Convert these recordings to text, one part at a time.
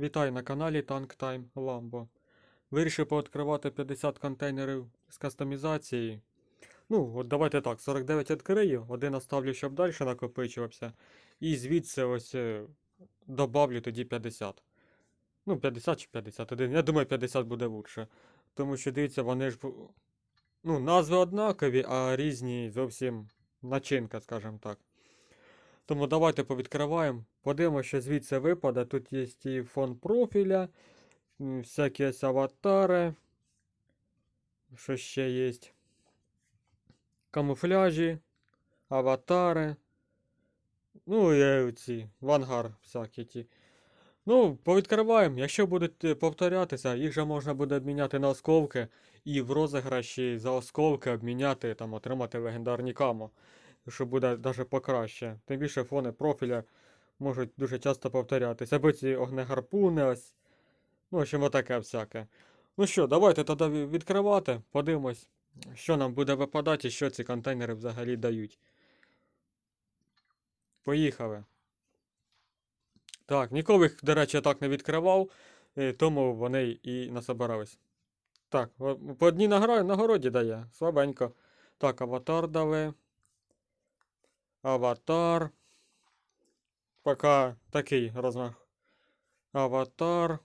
Вітаю на каналі Tank Time Lambo. Вирішив пооткривати 50 контейнерів з кастомізації. Ну, от давайте так, 49 відкрию, один оставлю, щоб далі накопичувався. І звідси ось е, добавлю тоді 50. Ну, 50 чи 51. Я думаю, 50 буде лучше. Тому що дивіться, вони ж. Ну, назви однакові, а різні зовсім начинка, скажімо так. Тому давайте повідкриваємо. Подивимося, що звідси випаде. Тут є і фон профіля, всякі аватари. Що ще є? Камуфляжі, аватари. Ну, і ці вангар всякі ті. Ну, повідкриваємо. Якщо будуть е, повторятися, їх же можна буде обміняти на осколки і в розіграші за осколки обміняти, там, отримати легендарні камо. Що буде навіть покраще. Тим більше фони профіля можуть дуже часто повторятися. Або ці огнегарпуни ось. Ну, в общем, отаке всяке. Ну що, давайте тоді відкривати, подивимось, що нам буде випадати і що ці контейнери взагалі дають. Поїхали. Так, ніколи їх, до речі, так не відкривав, тому вони і насобирались. Так, по одній нагороді дає. Слабенько. Так, аватар дали. Аватар. Пока такий розмах. Аватар.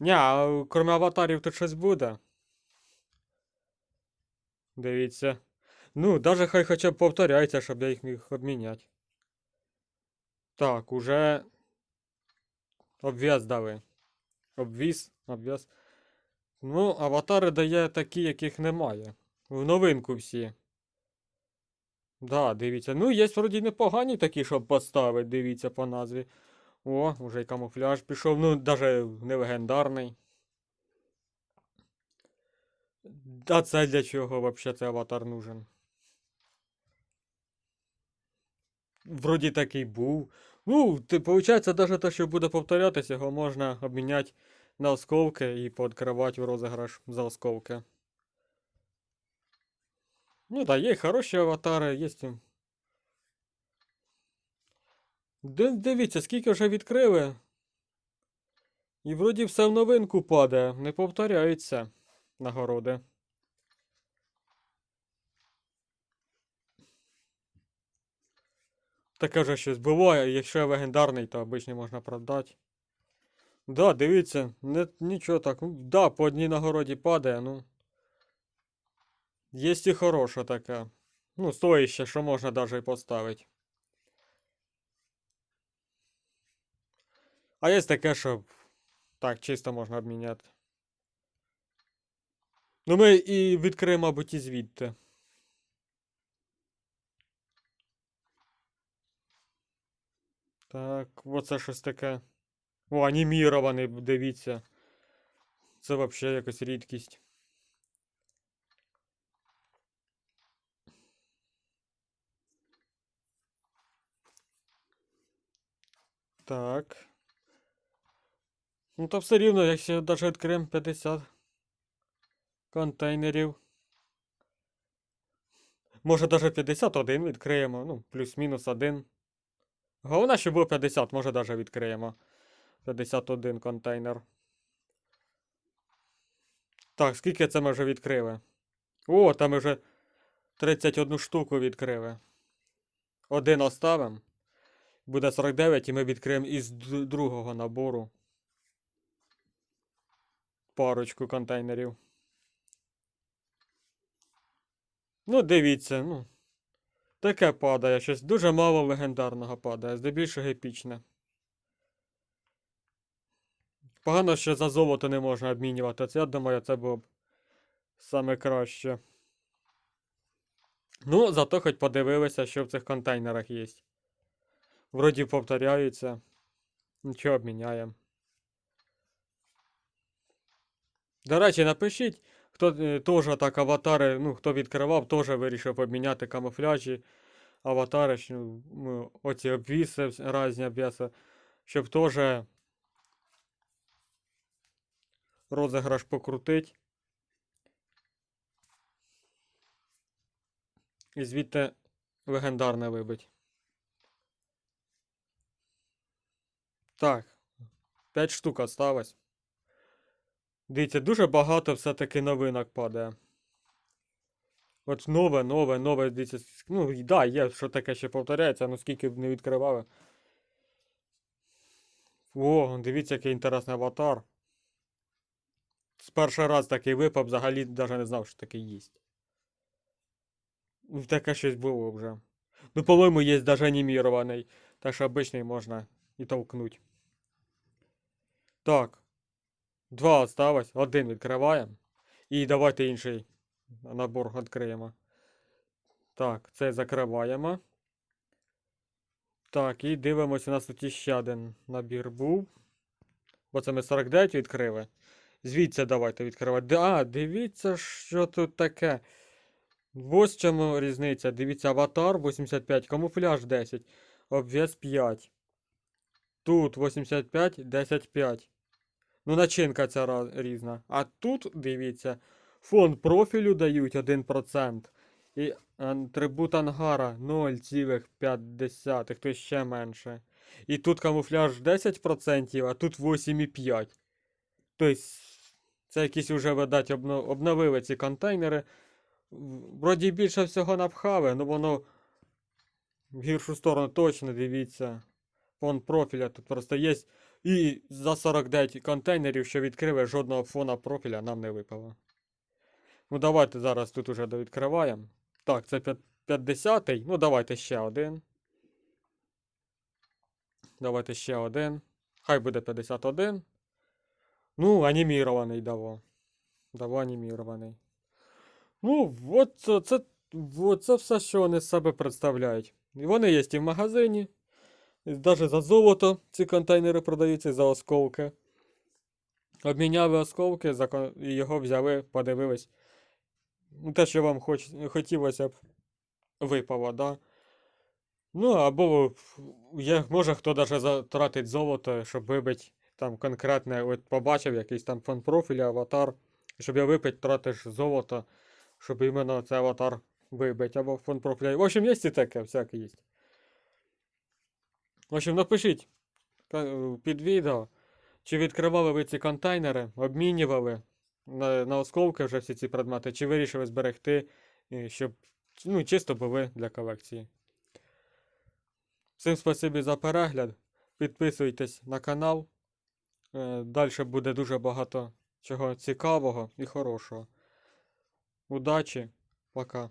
Ня, крім аватарів тут щось буде. Дивіться. Ну, даже хай хоча б повторяється, щоб я їх міг обміняти. Так, уже обв'яз дали. Обвіз, обв'яз. Ну, аватари дає такі, яких немає. В новинку всі. Да, дивіться. Ну, є вроді непогані такі, щоб поставити, дивіться по назві. О, уже й камуфляж пішов. Ну, даже не легендарний. А це для чого вообще цей аватар нужен? Вроді такий був. Ну, ти, виходить, навіть те, що буде повторятися, його можна обміняти на осколки і пооткривати в розіграш за осколки. Ну так, є хороші аватари, є. Дивіться, скільки вже відкрили. І вроді все в новинку падає, не повторяються нагороди. Таке вже щось буває, якщо я легендарний, то обичний можна продати. Да, дивіться, не, нічого так. Да, по одній нагороді падає, ну. Є і хороша така. Ну, стоїще, що можна навіть і поставити. А є таке, що так, чисто можна обміняти. Ну, ми і відкриємо, мабуть, і звідти. Так, оце щось таке. О, анімірований, дивіться. Це взагалі якась рідкість. Так. Ну, то все рівно, якщо навіть відкриємо 50 контейнерів. Може, навіть 51 відкриємо, ну, плюс-мінус один. Головне, щоб було 50, може навіть відкриємо. 51 контейнер. Так, скільки це ми вже відкрили? О, там ми вже 31 штуку відкрили. Один оставимо. Буде 49, і ми відкриємо із другого набору. Парочку контейнерів. Ну, дивіться, ну. Таке падає, щось дуже мало легендарного падає, здебільшого епічне. Погано, що за золото не можна обмінювати. Це, я думаю, це було б саме краще. Ну, зато хоч подивилися, що в цих контейнерах є. Вроді повторяються. Нічого обміняємо. До речі, напишіть, хто е, теж так аватари, ну, хто відкривав, теж вирішив обміняти камуфляжі, аватари, ну, оці обвіси, різні обвіси, щоб теж розіграш покрутить. І звідти легендарне вибить. Так. 5 штук осталось. Дивіться, дуже багато все-таки новинок падає. От нове, нове, нове, дивіться. Ну, да, є, що таке ще повторяється, ну скільки б не відкривали. О, дивіться, який інтересний аватар. З перший раз такий випав, взагалі навіть не знав, що такий є. Ну, Таке щось було вже. Ну, по-моєму, є навіть анімірований. Так що обичний можна і толкнуть. Так. Два осталось. Один відкриваємо. І давайте інший набор відкриємо. Так, це закриваємо. Так, і дивимося, у нас тут іще один набір був. Бо це ми 49 відкрили. Звідси давайте відкривати. А, дивіться, що тут таке. Ось чому різниця. Дивіться, аватар 85, камуфляж 10, обв'яз 5. Тут 85, 10, 5. Ну, начинка ця різна. А тут, дивіться, фон профілю дають 1%. І атрибут ангара 0,5, тобто ще менше. І тут камуфляж 10%, а тут 8,5. Тобто, це якісь вже, видать, обно- обновили ці контейнери. Вроді більше всього напхали, ну воно в гіршу сторону точно дивіться. Фон профіля тут просто є. І за 49 контейнерів, що відкрили, жодного фона профіля нам не випало. Ну, давайте зараз тут уже довідкриваємо. Так, це 50-й. Ну, давайте ще один. Давайте ще один. Хай буде 51. Ну, анімірований даво. Даво анімірований. Ну, от це, це, це все, що вони з себе представляють. І вони є і в магазині. Навіть за золото ці контейнери продаються за осколки. Обміняли осколки, його взяли, подивились. Ну, те, що вам хоч, хотілося б випало, да? Ну, або є, може хто даже затратить золото, щоб вибити там конкретне, от побачив якийсь там фон профіля, аватар, щоб я випить, тратиш золото, щоб іменно цей аватар вибити, або фон профіля. В общем, є і таке, всяке є. В общем, напишіть під відео, чи відкривали ви ці контейнери, обмінювали на, на осколки вже всі ці предмети, чи вирішили зберегти, щоб ну, чисто були для колекції. Всім спасибі за перегляд. Підписуйтесь на канал. Далі буде дуже багато чого цікавого і хорошого. Удачі, пока.